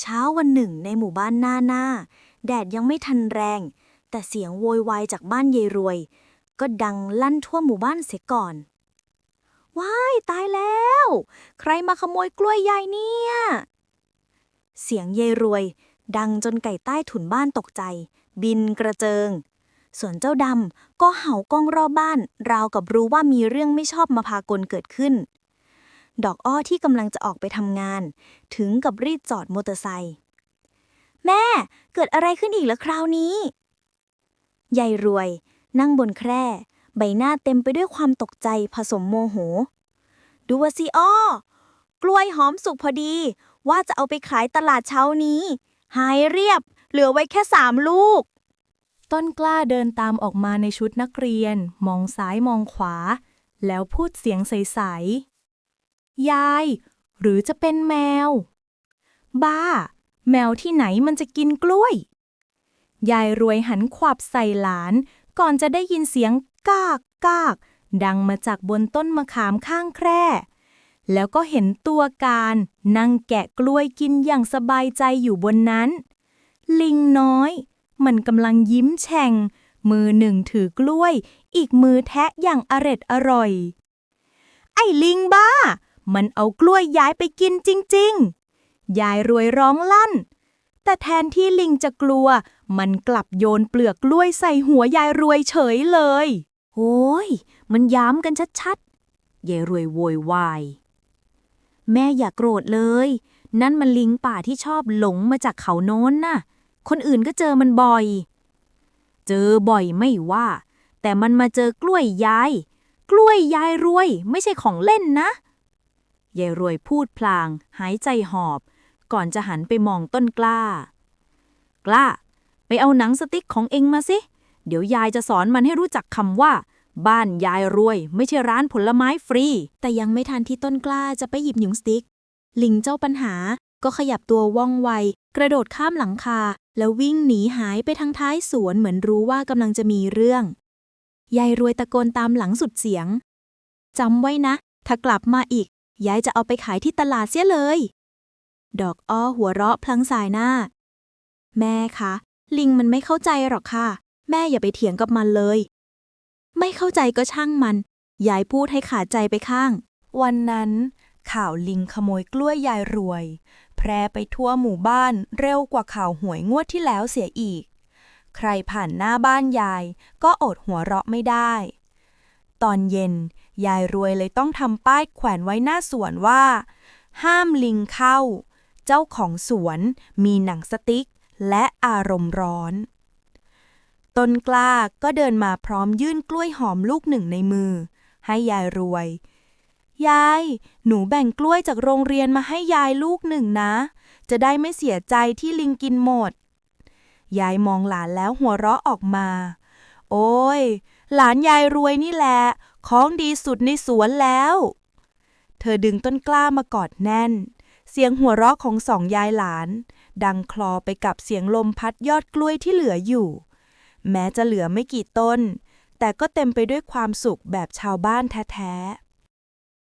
เช้าวันหนึ่งในหมู่บ้านหน้าหน้า แดดยังไม่ทันแรง แต่เสียงโวยวายจากบ้านยายรวย ก็ดังลั่นทั่วหมู่บ้านเสียก่อน ว้าย ตายแล้ว ใครมาขโมยกล้วยยายเนี่ย เสียงยายรวย ดังจนไก่ใต้ถุนบ้านตกใจ บินกระเจิง ส่วนเจ้าดำก็เห่ากล้องรอบบ้าน ราวกับรู้ว่ามีเรื่องไม่ชอบมาพากลเกิดขึ้น ดอกอ้อที่กำลังจะออกไปทำงาน ถึงกับรีบจอดมอเตอร์ไซค์แม่ เกิดอะไรขึ้นอีกแล้วคราวนี้ยายรวย นั่งบนแคร่ ใบหน้าเต็มไปด้วยความตกใจผสมโมโห ดูว่าสิอ้อกล้วยหอมสุกพอดี ว่าจะเอาไปขายตลาดเช้านี้ หายเรียบ เหลือไว้แค่สามลูก ต้นกล้าเดินตามออกมาในชุดนักเรียน มองซ้ายมองขวา แล้วพูดเสียงใส ยาย หรือจะเป็นแมว บ้า แมวที่ไหนมันจะกินกล้วย ยายรวยหันขวับใส่หลาน ก่อนจะได้ยินเสียงกากกากดังมาจากบนต้นมะขามข้างแคร่ แล้วก็เห็นตัวการนั่งแกะกล้วยกินอย่างสบายใจอยู่บนนั้น ลิงน้อย มันกำลังยิ้มแฉ่ง มือหนึ่งถือกล้วย อีกมือแทะอย่างอร็ดอร่อย ไอ้ลิงบ้า มันเอากล้วยยายไปกินจริง ๆ ยายรวยร้องลั่น แต่แทนที่ลิงจะกลัว มันกลับโยนเปลือกกล้วยใส่หัวยายรวยเฉยเลย โอ้ย มันย้ำกันชัดๆ ยายรวยโวยวาย แม่อย่ากโกรธเลย นั่นมันลิงป่าที่ชอบหลงมาจากเขาโน้นน่ะ คนอื่นก็เจอมันบ่อย เจอบ่อยไม่ว่า แต่มันมาเจอกล้วยยาย กล้วยยายรวย ไม่ใช่ของเล่นนะ ยายรวยพูดพลาง หายใจหอบ ก่อนจะหันไปมองต้นกล้า กล้า ไปเอาหนังสติ๊กของเองมาสิ เดี๋ยวยายจะสอนมันให้รู้จักคำว่า บ้านยายรวย ไม่ใช่ร้านผลไม้ฟรี แต่ยังไม่ทันที่ต้นกล้าจะไปหยิบหยุงสติ๊ก ลิงเจ้าปัญหาก็ขยับตัวว่องไว กระโดดข้ามหลังคา แล้ววิ่งหนีหายไปทางท้ายสวนเหมือนรู้ว่ากำลังจะมีเรื่อง ยายรวยตะโกนตามหลังสุดเสียงจำไว้นะ ถ้ากลับมาอีก ยายจะเอาไปขายที่ตลาดเสียเลย ดอกอ้อหัวเราะพลังสายหน้า แม่คะ ลิงมันไม่เข้าใจหรอกค่ะ แม่อย่าไปเถียงกับมันเลย ไม่เข้าใจก็ช่างมัน ยายพูดให้ขาดใจไปข้าง วันนั้น ข่าวลิงขโมยกล้วยยายรวย แพร่ไปทั่วหมู่บ้านเร็วกว่าข่าวหวยงวดที่แล้วเสียอีก ใครผ่านหน้าบ้านยายก็อดหัวเราะไม่ได้ ตอนเย็น ยายรวยเลยต้องทำป้ายแขวนไว้หน้าสวนว่า ห้ามลิงเข้า เจ้าของสวนมีหนังสติ๊กและอารมณ์ร้อนต้นกล้าก็เดินมาพร้อมยื่นกล้วยหอมลูกหนึ่งในมือ ให้ยายรวย ยาย หนูแบ่งกล้วยจากโรงเรียนมาให้ยายลูกหนึ่งนะ จะได้ไม่เสียใจที่ลิงกินหมด ยายมองหลานแล้วหัวเราะออกมา โอ้ย หลานยายรวยนี่แหละ ของดีสุดในสวนแล้ว เธอดึงต้นกล้ามากอดแน่น เสียงหัวเราะของสองยายหลาน ดังคลอไปกับเสียงลมพัดยอดกล้วยที่เหลืออยู่ แม้จะเหลือไม่กี่ต้น แต่ก็เต็มไปด้วยความสุขแบบชาวบ้านแท้ๆ